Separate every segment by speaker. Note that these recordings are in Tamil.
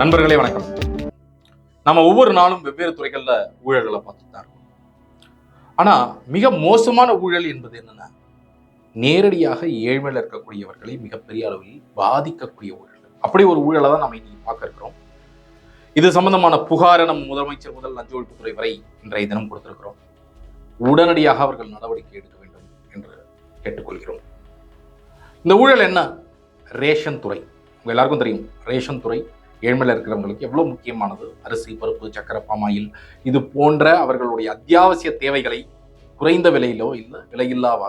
Speaker 1: நண்பர்களே வணக்கம். நம்ம ஒவ்வொரு நாளும் வெவ்வேறு துறைகளில் ஊழல்களை பார்த்துட்டு தான் இருக்கோம். ஆனா மிக மோசமான ஊழல் என்பது என்னன்னா நேரடியாக ஏழ்மையில் இருக்கக்கூடியவர்களை மிகப்பெரிய அளவில் பாதிக்கக்கூடிய ஊழல். அப்படி ஒரு ஊழலை தான் நம்ம இன்னைக்கு பார்க்க இருக்கிறோம். இது சம்பந்தமான புகாரை நம்ம முதலமைச்சர் முதல் லஞ்ச ஒழிப்புத்துறை வரை இன்றைய தினம் கொடுத்திருக்கிறோம். உடனடியாக அவர்கள் நடவடிக்கை எடுக்க வேண்டும் என்று கேட்டுக்கொள்கிறோம். இந்த ஊழல் என்ன? ரேஷன் துறை. உங்கள் எல்லாருக்கும் தெரியும் ரேஷன் துறை ஏழ்மையில் இருக்கிறவங்களுக்கு எவ்வளோ முக்கியமானது? அரிசி பருப்பு சக்கரை பாமாயில் இது போன்ற அவர்களுடைய அத்தியாவசிய தேவைகளை குறைந்த விலையிலோ இல்லை விலையில்லாவோ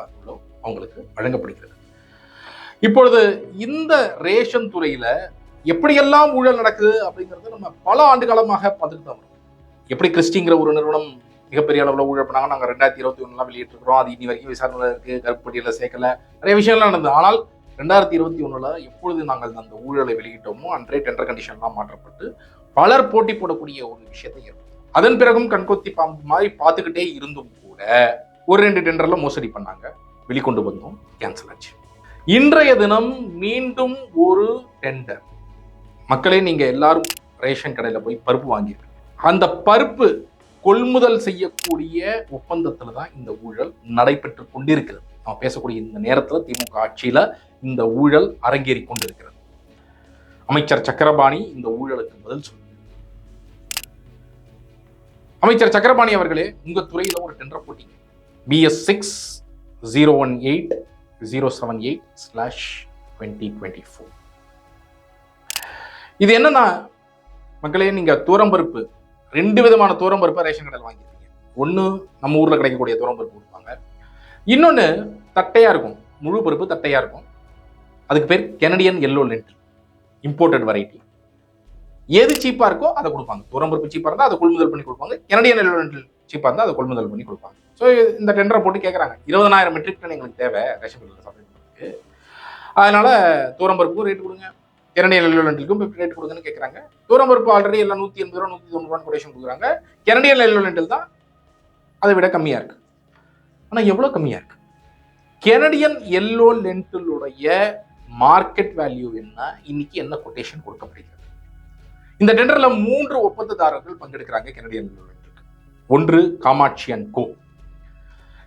Speaker 1: அவங்களுக்கு வழங்கப்படுகிறது. இப்பொழுது இந்த ரேஷன் துறையில் எப்படியெல்லாம் ஊழல் நடக்குது அப்படிங்கிறது நம்ம பல ஆண்டு காலமாக பார்த்துட்டு தான் வரோம். எப்படி கிறிஸ்டிங்கிற ஒரு நிறுவனம் மிகப்பெரிய அளவில் ஊழல் பண்ணாங்க நாங்கள் ரெண்டாயிரத்தி இருபத்தி ஒன்றுலாம் வெளியிட்டிருக்கிறோம். அது இனி வரைக்கும் விசாரணையில் இருக்குது கருப்பட்டியில் சேர்க்கல. நிறைய விஷயம்லாம் நடந்தது. ஆனால் ரெண்டாயிரத்தி இருபத்தி ஒன்றில் எப்பொழுது நாங்கள் அந்த ஊழலை வெளியிட்டோமோ அன்றே டெண்டர் கண்டிஷன்லாம் மாற்றப்பட்டு பலர் போட்டி போடக்கூடிய ஒரு விஷயத்தை ஏற்படும் அதன் பிறகும் கண்கொத்தி பாம்பு மாதிரி பார்த்துக்கிட்டே இருந்தும் கூட ஒரு ரெண்டு டெண்டரில் மோசடி பண்ணாங்க. வெளிக்கொண்டு வந்தோம். கேன்சல் ஆச்சு. இன்றைய தினம் மீண்டும் ஒரு டெண்டர் மக்களே நீங்கள் எல்லாரும் ரேஷன் கடையில் போய் பருப்பு வாங்கியிருக்கீங்க. அந்த பருப்பு கொள்முதல் செய்யக்கூடிய ஒப்பந்தத்தில் தான் இந்த ஊழல் நடைபெற்று கொண்டிருக்கிறது. நம்ம பேசக்கூடிய இந்த நேரத்தில் திமுக ஆட்சியில் இந்த ஊழல் அரங்கேறி கொண்டிருக்கிறது. அமைச்சர் சக்கரபாணி இந்த ஊழலுக்கு பதில் சொல்லுங்க அமைச்சர் சக்கரபாணி அவர்களே உங்க துறையில ஒரு டெண்டர் போட்டீங்க. BS six zero one eight zero seven eight slash twenty twenty four இது என்னன்னா மக்களே நீங்க தூரம்பருப்பு ரெண்டு விதமான தூரம்பருப்பை ரேஷன் கடையில் வாங்கியிருக்கீங்க ஒன்று நம்ம ஊரில் கிடைக்கக்கூடிய தூரம்பருப்பு கொடுப்பாங்க. இன்னொன்று தட்டையாக இருக்கும். முழு பருப்பு தட்டையாக இருக்கும். அதுக்கு பேர் Canadian yellow lentil imported variety எது சீப்பாக இருக்கோ அதை கொடுப்பாங்க. துரம்பருப்பு சீப்பாக இருந்தால் அதை கொள்முதல் பண்ணி கொடுப்பாங்க. கெனடியன் எல்லோ லென்ட் சீப்பாக இருந்தால் அதை கொள்முதல் பண்ணி கொடுப்பாங்க. ஸோ இந்த டெண்டரை போட்டு கேட்குறாங்க இருபதனாயிரம் மெட்ரிக் டன் எங்களுக்கு தேவை. ரேஷன் கடையில் சப்ளை பண்ணுறதுக்கு அதனால ரேட் கொடுங்க. கெனடியன் எல்லோ லென்டிலுக்கும் ரேட் கொடுங்கன்னு கேட்குறாங்க துவரம்பருப்பு ஆல்ரெடி எல்லாம் நூற்றி எண்பது ரூபா நூற்றி தொண்ணூறு ரூபா கொடேஷன் கொடுக்குறாங்க. கெனடியன் எல்லோ லென்டில் தான் அதை விட கம்மியாக இருக்குது ஆனால் எவ்வளோ கம்மியாக இருக்குது கெனடியன் எல்லோ லென்டிலுடைய மார்க்கெட் வேல்யூ என்ன இன்னைக்கு என்ன கொட்டேஷன் கொடுக்கப்படுகிறது? இந்த டெண்டர்ல மூன்று ஒப்பந்ததாரர்கள் பங்கெடுக்கிறாங்க கெனடியன் எல்லோ ஒன்று காமாட்சி அண்ட் கோ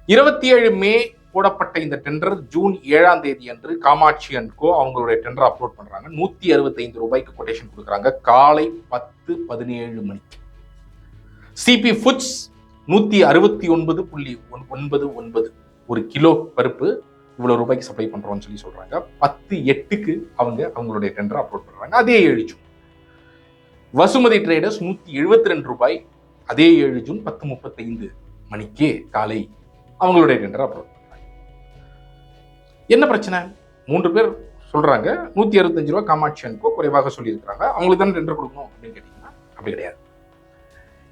Speaker 1: இருபத்தி ஏழு மே போடப்பட்ட இந்த டெண்டர் ஜூன் ஏழாம் தேதி அன்று காமாட்சி அண்ட் கோ அவங்களுடைய டெண்டர் அப்லோட் பண்றாங்க. நூத்தி அறுபத்தைந்து ரூபாய்க்கு கொட்டேஷன் கொடுக்குறாங்க. காலை பத்து பதினேழு மணிக்கு. சிபி ஃபுட்ஸ் நூத்தி அறுபத்தி ஒன்பது புள்ளி ஒன்- ஒன்பது ஒன்பது ஒரு கிலோ பருப்பு இவ்வளோ ரூபாய்க்கு சப்ளை பண்ணுறோம்னு சொல்லி சொல்கிறாங்க பத்து எட்டுக்கு அவங்க அவங்களுடைய டெண்டர் அப்லோட் பண்ணுறாங்க அதே ஏழு ஜூன். வசுமதி ட்ரேடர்ஸ் நூற்றி எழுபத்தி ரெண்டு ரூபாய். அதே ஏழு ஜூன் பத்து முப்பத்தைந்து மணிக்கு காலை அவங்களுடைய டெண்டர் அப்லோட் பண்ணுறாங்க என்ன பிரச்சனை? மூன்று பேர் சொல்கிறாங்க நூற்றி அறுபத்தஞ்சு ரூபா காமாட்சி அனுப்போ குறைவாக சொல்லியிருக்கிறாங்க. அவங்களுக்கு தானே டெண்டர் கொடுக்கணும் அப்படின்னு கேட்டிங்கன்னா அப்படி கிடையாது.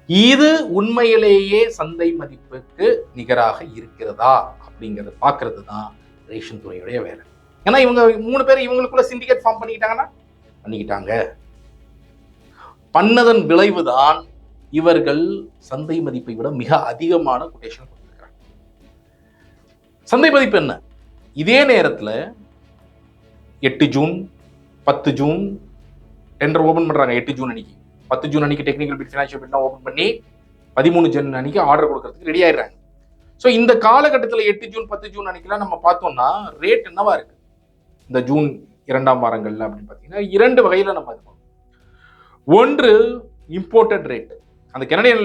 Speaker 1: இது உண்மையிலேயே சந்தை மதிப்புக்கு நிகராக இருக்கிறதா அப்படிங்கிறத பார்க்கறது தான் ரேஷன் துறையுடைய வேலை. ஏன்னா இவங்க மூணு பேர் இவங்களுக்குள்ள சிண்டிகேட் ஃபார்ம் பண்ணிக்கிட்டாங்கன்னா பண்ணிக்கிட்டாங்க. பண்ணதன் விளைவுதான் இவர்கள் சந்தை மதிப்பை விட மிக அதிகமான கொட்டேஷன் கொடுத்துருக்காங்க சந்தை மதிப்பு என்ன? இதே நேரத்தில் எட்டு ஜூன் பத்து ஜூன் டெண்டர் ஓப்பன் பண்ணுறாங்க எட்டு ஜூன் அன்னைக்கு. பத்து ஜூன் அன்னைக்கு டெக்னிக்கல் பிட் ஃபினான்ஷியல் பிட்லாம் ஓபன் பண்ணி பதிமூணு ஜூன் அன்னைக்கு ஆர்டர் கொடுக்கறதுக்கு ரெடி ஆயிடுறாங்க. ஸோ இந்த காலகட்டத்தில் எட்டு ஜூன் பத்து ஜூன் அன்னைக்கெல்லாம் நம்ம பார்த்தோம்னா ரேட் என்னவா இருக்கு? இந்த ஜூன் இரண்டாம் வாரங்கள்ல அப்படின்னு பார்த்தீங்கன்னா இரண்டு வகையில் நம்ம இது ஒன்று இம்போர்ட்டட் ரேட் அந்த கனடியன்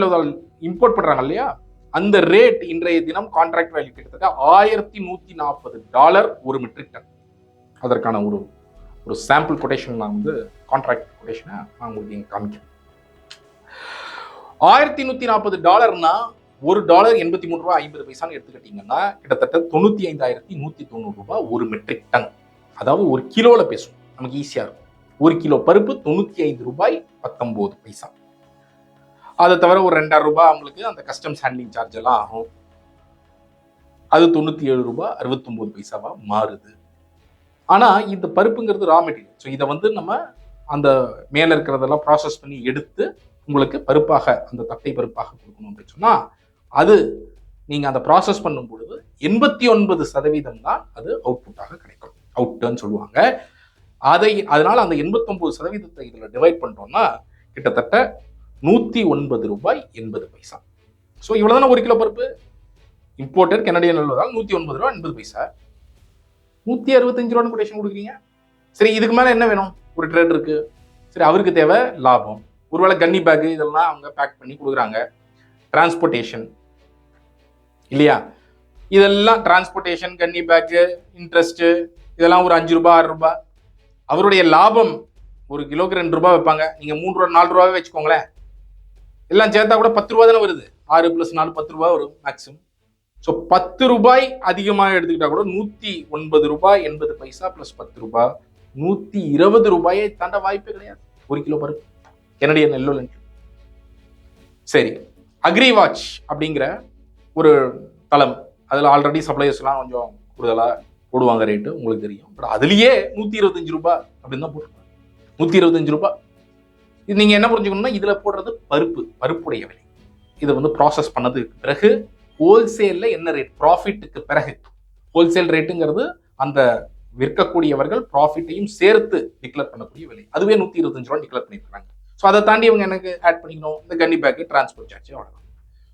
Speaker 1: இம்போர்ட் பண்ணுறாங்க இல்லையா? அந்த ரேட் இன்றைய தினம் கான்ட்ராக்ட் வேல்யூ கிட்டத்தட்ட ஆயிரத்தி நூத்தி நாற்பது டாலர் ஒரு மெட்ரிக் டன் அதற்கான ஒரு ஒரு சாம்பிள் கொட்டேஷன் நான் வந்து கான்ட்ராக்ட் கொட்டேஷனை நான் உங்களுக்கு இங்க காமிக்கிறேன். ஆயிரத்தி நூத்தி நாற்பது டாலர்னா ஒரு டாலர் எண்பத்தி மூணு ரூபாய் ஐம்பது பைசான்னு எடுத்துக்கிட்டீங்கன்னா கிட்டத்தட்ட தொண்ணூற்றி ஐந்தாயிரத்தி நூற்றி தொண்ணூறு ரூபாய் ஒரு மெட்ரிக் டன் அதாவது ஒரு கிலோவில் பேசும் நமக்கு ஈஸியாக இருக்கும். ஒரு கிலோ பருப்பு தொண்ணூற்றி ஐந்து ரூபாய் பத்தொம்போது பைசா. அதை தவிர ஒரு ரெண்டாயிரம் ரூபாய் அவங்களுக்கு அந்த கஸ்டம்ஸ் ஹேண்ட்லிங் சார்ஜ் எல்லாம் ஆகும். அது தொண்ணூற்றி ஏழு ரூபாய் அறுபத்தொம்போது பைசாவாக மாறுது. ஆனால் இந்த பருப்புங்கிறது ரா மெட்டீரியல் ஸோ இதை வந்து நம்ம அந்த மேலே இருக்கிறதெல்லாம் ப்ராசஸ் பண்ணி எடுத்து உங்களுக்கு பருப்பாக அந்த தட்டை பருப்பாக கொடுக்கணும் அப்படின்னு சொன்னால் அது நீங்கள் அந்த ப்ராசஸ் பண்ணும் பொழுது எண்பத்தி ஒன்பது சதவீதம் தான் அது அவுட்புட்டாக கிடைக்கும். அவுட்டுன்னு சொல்லுவாங்க. அதை அதனால் அந்த எண்பத்தொம்பது சதவீதத்தை இதில் டிவைட் பண்ணிட்டோம்னா கிட்டத்தட்ட நூற்றி ஒன்பது ரூபாய் எண்பது பைசா. ஸோ இவ்வளோ தானே ஒரு கிலோ பருப்பு? இம்போர்ட்டட் கெனடியன் உள்ளதால் நூற்றி ஒன்பது ரூபா எண்பது பைசா. நூற்றி அறுபத்தஞ்சு ரூபான்னு கொட்டேஷன் கொடுக்குறீங்க. சரி இதுக்கு மேலே என்ன வேணும்? ஒரு ட்ரேட் இருக்கு. சரி அவருக்கு தேவை லாபம். ஒருவேளை கன்னி பேக் இதெல்லாம் அவங்க பேக் பண்ணி கொடுக்குறாங்க. டிரான்ஸ்போர்ட்டேஷன் இல்லையா? இதெல்லாம் டிரான்ஸ்போர்ட்டேஷன் கன்னி பேக்கு இன்ட்ரெஸ்ட்டு இதெல்லாம் ஒரு அஞ்சு ரூபாய் ஆறு ரூபாய் அவருடைய லாபம் ஒரு கிலோக்கு ரெண்டு ரூபா வைப்பாங்க. நீங்கள் மூணு ரூபா நாலு ரூபாவே வச்சுக்கோங்களேன். எல்லாம் சேர்த்தா கூட பத்து ரூபா தானே வருது. ஆறு ப்ளஸ் நாலு பத்து ரூபா வரும் மேக்ஸிமம் ஸோ பத்து ரூபாய் அதிகமாக எடுத்துக்கிட்டா கூட நூற்றி ஒன்பது ரூபாய் எண்பது பைசா ப்ளஸ் பத்து ரூபாய் நூற்றி இருபது ரூபாயை தாண்ட வாய்ப்பே கிடையாது. ஒரு கிலோ பருப்பு என்னுடைய எல்லோ சரி. அக்ரி வாட்ச் அப்படிங்கிற ஒரு தளம். அதில் ஆல்ரெடி சப்ளையர்ஸ்லாம் கொஞ்சம் கூடுதலாக போடுவாங்க ரேட்டு உங்களுக்கு தெரியும். பட் அதுலேயே நூற்றி இருபத்தஞ்சு ரூபாய் அப்படின்னு தான் போட்டுருப்பாங்க. நூற்றி இருபத்தஞ்சு ரூபாய் இது நீங்கள் என்ன புரிஞ்சுக்கணும்னா இதில் போடுறது பருப்பு பருப்புடைய விலை. இதை வந்து ப்ராசஸ் பண்ணதுக்கு பிறகு ஹோல்சேலில் என்ன ரேட் ப்ராஃபிட்டுக்கு பிறகு. ஹோல்சேல் ரேட்டுங்கிறது அந்த விற்கக்கூடியவர்கள் ப்ராஃபிட்டையும் சேர்த்து டிக்ளேர் பண்ணக்கூடிய விலை. அதுவே நூற்றி இருபத்தஞ்சு ரூபா டிக்ளேர் பண்ணியிருக்காங்க ஸோ அதை தாண்டி இவங்க எனக்கு ஆட் பண்ணிக்கணும். இந்த கன்னி பேக்கு டிரான்ஸ்போர்ட் சார்ஜ் அவ்வளோதான்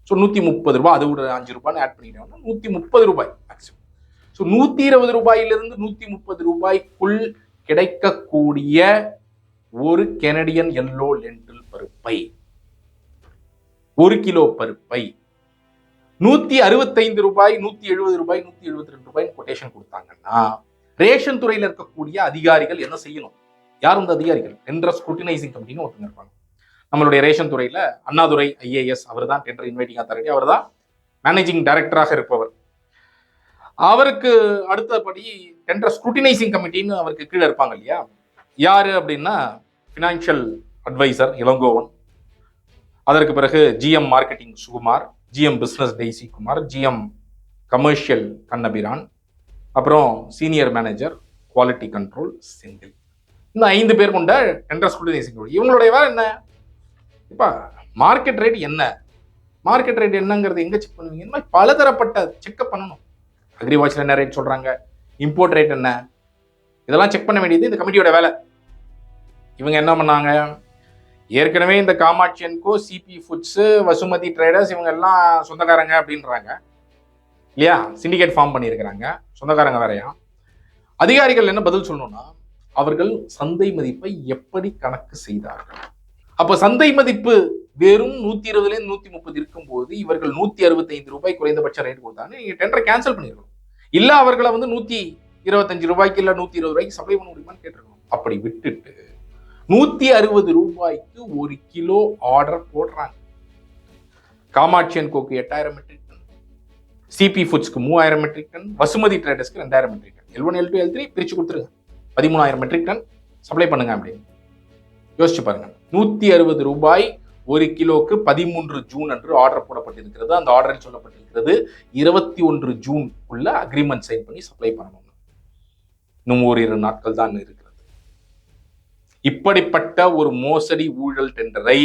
Speaker 1: ஸோ நூற்றி முப்பது ரூபாய் அது ஒரு அஞ்சு ரூபான்னு ஆட் பண்ணிக்கிட்டோம்னா நூற்றி முப்பது ரூபாய் மேக்ஸிமம் ஸோ நூற்றி இருபது ரூபாயிலிருந்து நூற்றி முப்பது ரூபாய்க்குள் கிடைக்கக்கூடிய ஒரு கெனடியன் எல்லோ லென்டில் பருப்பை ஒரு கிலோ பருப்பை நூற்றி அறுபத்தைந்து ரூபாய் நூற்றி எழுபது ரூபாய் நூற்றி எழுபத்தி ரெண்டு ரூபாய் கொட்டேஷன் கொடுத்தாங்கன்னா ரேஷன் துறையில் இருக்கக்கூடிய அதிகாரிகள் என்ன செய்யணும்? யார் இந்த அதிகாரிகள்? என்ற ஸ்க்ரூட்டினைசிங் கமிட்டின்னு ஒருத்தங்க இருப்பாங்க. நம்மளுடைய ரேஷன் துறையில் அண்ணாதுரை ஐஏஎஸ் அவர் தான் டெண்டர் இன்வைட்டிங் அத்தாரிட்டி அவர் தான் மேனேஜிங் டைரக்டராக இருப்பவர். அவருக்கு அடுத்தபடி டெண்டர் ஸ்க்ரூட்டினைசிங் கமிட்டின்னு அவருக்கு கீழே இருப்பாங்க இல்லையா? யார் அப்படின்னா ஃபினான்ஷியல் அட்வைசர் இளங்கோவன். அதற்கு பிறகு GM marketing Sukumar GM business Daisy Kumar GM commercial Kannapiran அப்புறம் senior manager quality control Senthil. இந்த ஐந்து பேர் கொண்ட டெண்டர் ஸ்க்ரூட்டினைசிங் இவங்களுடைய வேலை என்ன? இப்போ மார்க்கெட் ரேட் என்ன? மார்க்கெட் ரேட் என்னங்கிறது எங்கே செக் பண்ணுவீங்க? இந்த மாதிரி பலதரப்பட்ட செக்கப் பண்ணணும். அக்ரி வாட்சில் என்ன ரேட் சொல்கிறாங்க இம்போர்ட் ரேட் என்ன? இதெல்லாம் செக் பண்ண வேண்டியது இந்த கமிட்டியோட வேலை. இவங்க என்ன பண்ணாங்க? ஏற்கனவே இந்த Kamatchianco CP foods Vasumathi traders இவங்க எல்லாம் சொந்தக்காரங்க அப்படின்றாங்க. இல்லையா? சிண்டிகேட் ஃபார்ம் பண்ணியிருக்கிறாங்க. சொந்தக்காரங்க வேறையா? அதிகாரிகள் என்ன பதில் சொல்லணும்னா அவர்கள் சந்தை மதிப்பை எப்படி கணக்கு செய்தார்கள்? அப்போ சந்தை மதிப்பு வெறும் நூத்தி இருபதுலேருந்து நூத்தி முப்பது இருக்கும்போது இவர்கள் நூத்தி அறுபத்தைந்து ரூபாய் குறைந்தபட்ச ரேட் கொடுத்தாங்க. நீங்க டெண்டரை கேன்சல் பண்ணிருக்கணும் இல்ல அவர்களை வந்து நூத்தி இருபத்தஞ்சு ரூபாய்க்கு இல்ல நூத்தி இருபது ரூபாய்க்கு சப்ளை பண்ண முடியுமான்னு கேட்டிருக்கணும். அப்படி விட்டுட்டு நூத்தி அறுபது ரூபாய்க்கு ஒரு கிலோ ஆர்டர் போடுறாங்க. காமாட்சியன் கோக்கு எட்டாயிரம் மெட்ரிக் டன் சிபி ஃபுட்ஸ்க்கு மூவாயிரம் மெட்ரிக் டன் வசுமதி ட்ரேடர்ஸ்க்கு ரெண்டாயிரம் metric ton L one L two L three பிரிச்சு கொடுத்துருங்க. பதிமூணாயிரம் மெட்ரிக் டன் சப்ளை பண்ணுங்க அப்படின்னு. யோசிச்சு பாருங்க. நூற்றி அறுபது ரூபாய் ஒரு கிலோக்கு பதிமூன்று ஜூன் அன்று ஆர்டர் போடப்பட்டிருக்கிறது. அந்த ஆர்டரில் சொல்லப்பட்டிருக்கிறது இருபத்தி ஒன்று ஜூன் உள்ள அக்ரிமெண்ட் சைன் பண்ணி சப்ளை பண்ணணும். இன்னும் ஓரிரு நாட்கள் தான் இருக்கிறது. இப்படிப்பட்ட ஒரு மோசடி ஊழல் டெண்டரை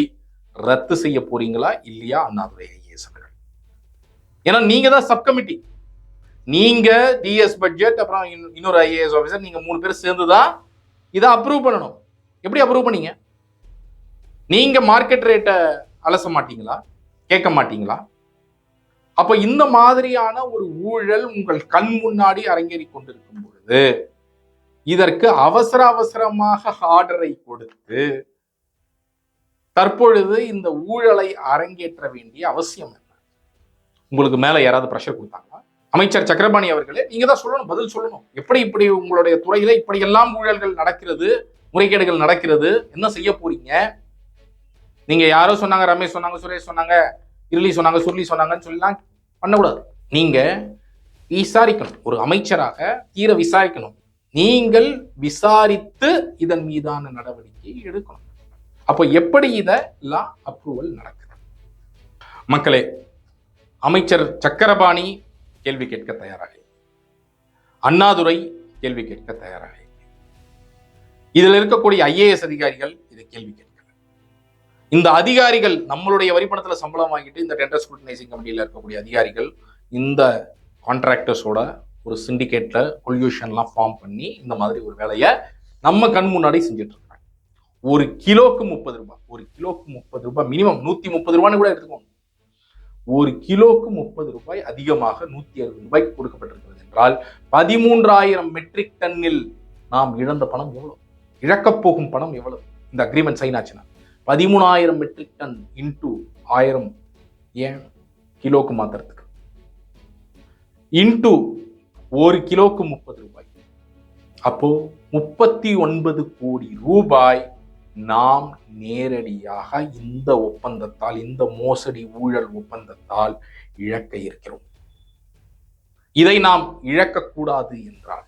Speaker 1: ரத்து செய்ய போறீங்களா? இல்லையா? அண்ணாதுரை ஐஏஎஸ் அவர்கள் ஏன்னா நீங்க தான் சப் கமிட்டி நீங்க டிஎஸ் பட்ஜெட் அப்புறம் இன்னொரு ஐஏஎஸ் ஆஃபீஸர் நீங்க மூணு பேர் சேர்ந்து தான் இதை அப்ரூவ் பண்ணணும். எப்படி அப்ரூவ் பண்ணீங்க? நீங்க மார்க்கெட் ரேட்டை அலச மாட்டீங்களா? கேட்க மாட்டீங்களா? அப்ப இந்த மாதிரியான ஒரு ஊழல் உங்கள் கண் முன்னாடி அரங்கேறி கொண்டிருக்கும் பொழுது இதற்கு அவசர அவசரமாக ஆர்டரை கொடுத்து தற்பொழுது இந்த ஊழலை அரங்கேற்ற வேண்டிய அவசியம் என்ன? உங்களுக்கு மேல யாராவது ப்ரெஷர் கொடுத்தாங்களா? அமைச்சர் சக்கரபாணி அவர்களே நீங்க தான் சொல்லணும் பதில் சொல்லணும். எப்படி இப்படி உங்களுடைய துறையில இப்படி எல்லாம் ஊழல்கள் நடக்கிறது முறைகேடுகள் நடக்கிறது என்ன செய்ய போறீங்க? நீங்க யாரோ சொன்னாங்க ரமேஷ் சொன்னாங்க சுரேஷ் சொன்னாங்க இருளி சொன்னாங்க சுருளி சொன்னாங்கன்னு சொல்லலாம் பண்ணக்கூடாது. நீங்க விசாரிக்கணும். ஒரு அமைச்சராக தீர விசாரிக்கணும். நீங்கள் விசாரித்து இதன் மீதான நடவடிக்கை எடுக்கணும். அப்போ எப்படி இதெல்லாம் அப்ரூவல் நடக்குது? மக்களே அமைச்சர் சக்கரபாணி கேள்வி கேட்க தயாராக. அண்ணாதுரை கேள்வி கேட்க தயாராக. இதில் இருக்கக்கூடிய ஐஏஎஸ் அதிகாரிகள் இதை கேள்வி கேட்க இந்த அதிகாரிகள் நம்மளுடைய வரிப்பணத்தில் சம்பளம் வாங்கிட்டு இந்த டெண்டர் ஸ்க்ரூட்டினைசிங் கமிட்டியில் இருக்கக்கூடிய அதிகாரிகள் இந்த கான்ட்ராக்டர்ஸோட ஒரு சிண்டிகேட்டில் பொல்யூஷன்லாம் ஃபார்ம் பண்ணி இந்த மாதிரி ஒரு வேலையை நம்ம கண் முன்னாடி செஞ்சுட்டு இருக்காங்க. ஒரு கிலோக்கு முப்பது ரூபாய் ஒரு கிலோக்கு முப்பது ரூபாய் மினிமம் நூற்றி முப்பது ரூபான்னு கூட எடுத்துக்கோங்க. ஒரு கிலோக்கு முப்பது ரூபாய் அதிகமாக நூற்றி அறுபது ரூபாய்க்கு கொடுக்கப்பட்டிருக்கிறது என்றால் பதிமூன்றாயிரம் மெட்ரிக் டன்னில் நாம் இழந்த பணம் எவ்வளோ இழக்கப் போகும் பணம் எவ்வளவு? இந்த அக்ரிமெண்ட் சைன் ஆச்சுன்னா. பதிமூணாயிரம் மெட்ரிக் டன் இன்டூ ஆயிரம் ஏன்? கிலோக்கு மாத்திரத்துக்கு இன்டூ ஒரு கிலோக்கு முப்பது ரூபாய். அப்போ முப்பத்தி ஒன்பது கோடி ரூபாய் நாம் நேரடியாக இந்த ஒப்பந்தத்தால் இந்த மோசடி ஊழல் ஒப்பந்தத்தால் இழக்க இருக்கிறோம். இதை நாம் இழக்கக்கூடாது என்றால்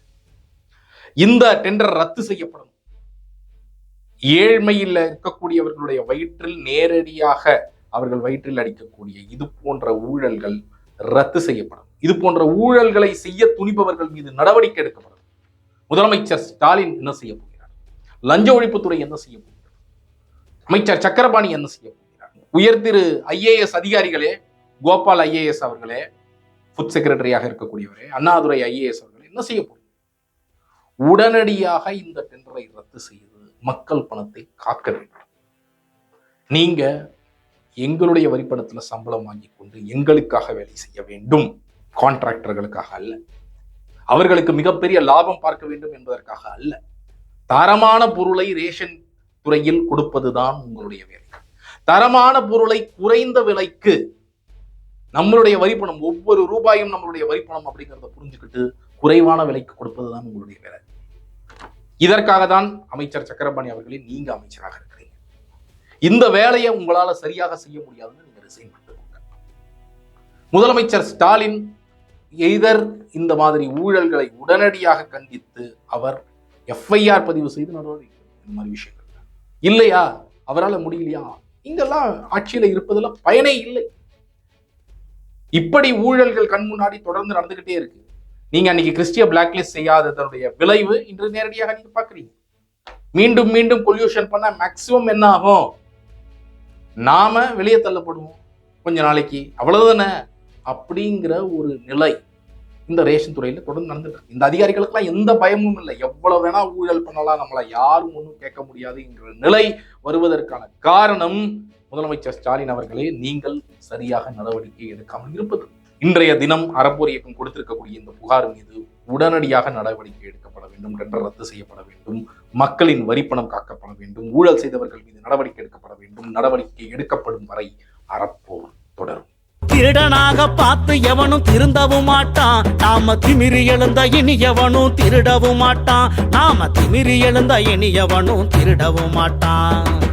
Speaker 1: இந்த டெண்டர் ரத்து செய்யப்படும் ஏழ்மையில் இருக்கக்கூடியவர்களுடைய வயிற்றில் நேரடியாக அவர்கள் வயிற்றில் அடிக்கக்கூடிய இது போன்ற ஊழல்கள் ரத்து செய்யப்படும். இது போன்ற ஊழல்களை செய்ய துணிபவர்கள் மீது நடவடிக்கை எடுக்கப்படும். முதலமைச்சர் ஸ்டாலின் என்ன செய்ய போகிறார்? லஞ்ச ஒழிப்புத்துறை என்ன செய்ய போகிறார்? அமைச்சர் சக்கரபாணி என்ன செய்ய போகிறார்? உயர் திரு ஐஏஎஸ் அதிகாரிகளே கோபால் ஐஏஎஸ் அவர்களே ஃபுட் செக்ரட்டரியாக இருக்கக்கூடியவரே அண்ணாதுரை ஐஏஎஸ் அவர்களே என்ன செய்ய போகிறார்? உடனடியாக இந்த டெண்டரை ரத்து செய்து மக்கள் பணத்தை காக்க வேண்டும். நீங்க எங்களுடைய வரிப்பணத்துல சம்பளம் வாங்கி கொண்டு எங்களுக்காக வேலை செய்ய வேண்டும். கான்ட்ராக்டர்களுக்காக அல்ல. அவர்களுக்கு மிகப்பெரிய லாபம் பார்க்க வேண்டும் என்பதற்காக அல்ல. தரமான பொருளை ரேஷன் துறையில் கொடுப்பதுதான் உங்களுடைய வேலை. தரமான பொருளை குறைந்த விலைக்கு நம்மளுடைய வரிப்பணம் ஒவ்வொரு ரூபாயும் நம்மளுடைய வரிப்பணம் அப்படிங்கிறத புரிஞ்சுக்கிட்டு குறைவான விலைக்கு கொடுப்பதுதான் உங்களுடைய வேலை. இதற்காக தான் அமைச்சர் சக்கரபாணி அவர்களே நீங்க அமைச்சராக இருக்கிறீங்க. இந்த வேலையை உங்களால சரியாக செய்ய முடியாதுன்னு நீங்க ரிசைன் முதலமைச்சர் ஸ்டாலின் எய்தர் இந்த மாதிரி ஊழல்களை உடனடியாக கண்டித்து அவர் எஃப்ஐஆர் பதிவு செய்து நடவடிக்கை இந்த மாதிரி விஷயங்கள். இல்லையா? அவரால் முடியலையா? இங்கெல்லாம் ஆட்சியில இருப்பதில் பயனே இல்லை. இப்படி ஊழல்கள் கண் முன்னாடி தொடர்ந்து நடந்துகிட்டே இருக்கு. நீங்க அன்னைக்கு கிறிஸ்டிய பிளாக்லிஸ்ட் செய்யாததனுடைய விளைவு இன்று நேரடியாக நீங்க பாக்குறீங்க மீண்டும் மீண்டும் பொல்யூஷன் பண்ண மேக்சிமம் என்ன ஆகும்? நாம வெளியே தள்ளப்படுவோம். கொஞ்ச நாளைக்கு அவ்வளவுதானே? அப்படிங்கிற ஒரு நிலை இந்த ரேஷன் துறையில தொடர்ந்து நடந்துட்டு இந்த அதிகாரிகளுக்கெல்லாம் எந்த பயமும் இல்லை. எவ்வளவு வேணா ஊழல் பண்ணலாம். நம்மளை யாரும் ஒன்றும் கேட்க முடியாதுங்கிற நிலை வருவதற்கான காரணம் முதலமைச்சர் ஸ்டாலின் அவர்களே. நீங்கள் சரியாக நடவடிக்கை எடுக்காமல் இருப்பது. இன்றைய தினம் அறப்போர் இயக்கம் கொடுத்திருக்கக்கூடிய இந்த புகார் மீது உடனடியாக நடவடிக்கை எடுக்கப்பட வேண்டும் டெண்டர் ரத்து செய்யப்பட வேண்டும் மக்களின் வரிப்பணம் காக்கப்பட வேண்டும் ஊழல் செய்தவர்கள் மீது நடவடிக்கை எடுக்கப்பட வேண்டும் நடவடிக்கை எடுக்கப்படும் வரை அறப்போர் தொடரும்.
Speaker 2: திருடனாக பார்த்து எவனும் திருந்தவும் மாட்டான். நாம திமிரி எழுந்த இனி எவனும் திருடவும் மாட்டான். நாம திமிரி எழுந்த இனி எவனும் திருடவும் மாட்டான்.